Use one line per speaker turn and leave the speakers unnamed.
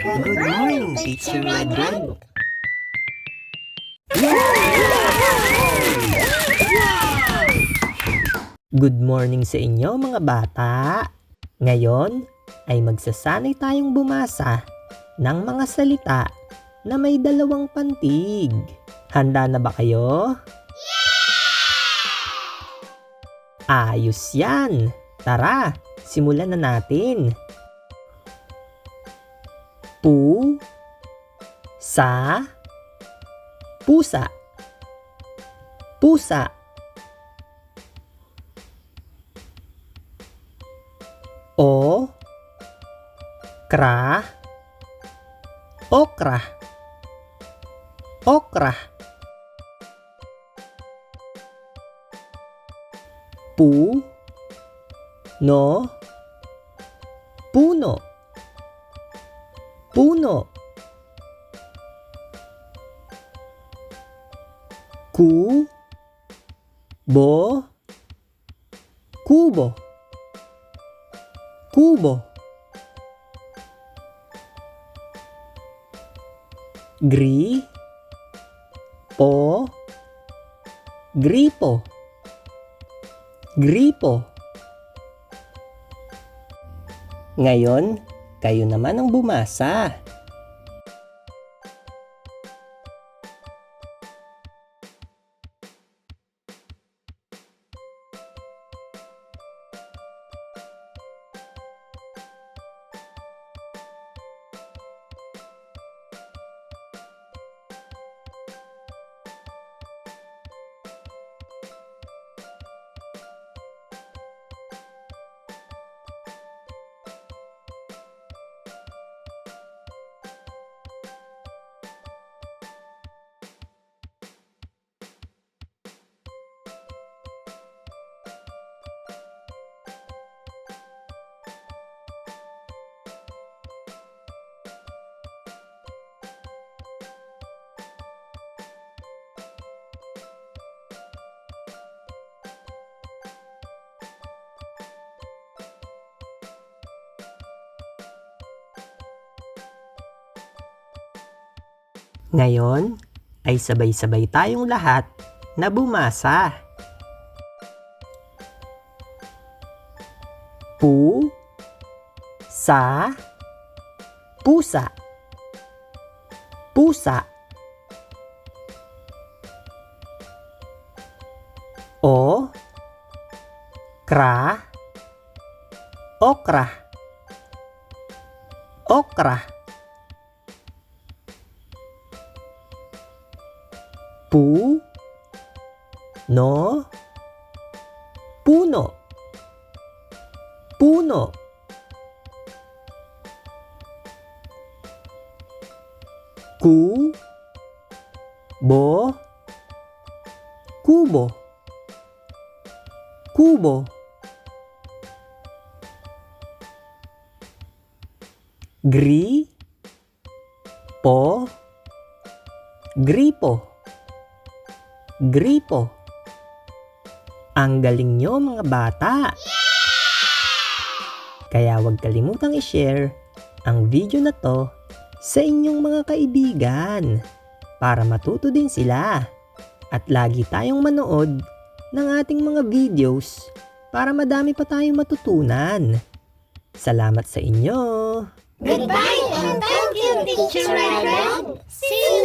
Good morning, Teacher Red.
Good morning sa inyo mga bata. Ngayon ay magsasanay tayong bumasa ng mga salita na may dalawang pantig. Handa na ba kayo? Ayos yan! Tara, simulan na natin. Pu sa pusa. Pusa. O Kra Okra Okra Pu No Puno Puno. Ku Bo Kubo. Kubo. Gri Po. Gripo. Gripo. Ngayon, kayo naman ang bumasa. Ngayon ay sabay-sabay tayong lahat na bumasa. Pu sa pusa. Pusa. O kra okra. Okra Pu? No? Puno. Puno. Ku? Bo? Kubo. Kubo. Gri? Po? Gripo Gripo. Ang galing nyo mga bata! Kaya huwag kalimutang i-share ang video na to sa inyong mga kaibigan para matuto din sila. At lagi tayong manood ng ating mga videos para madami pa tayong matutunan. Salamat sa inyo!
Goodbye and thank you, Teacher Red. See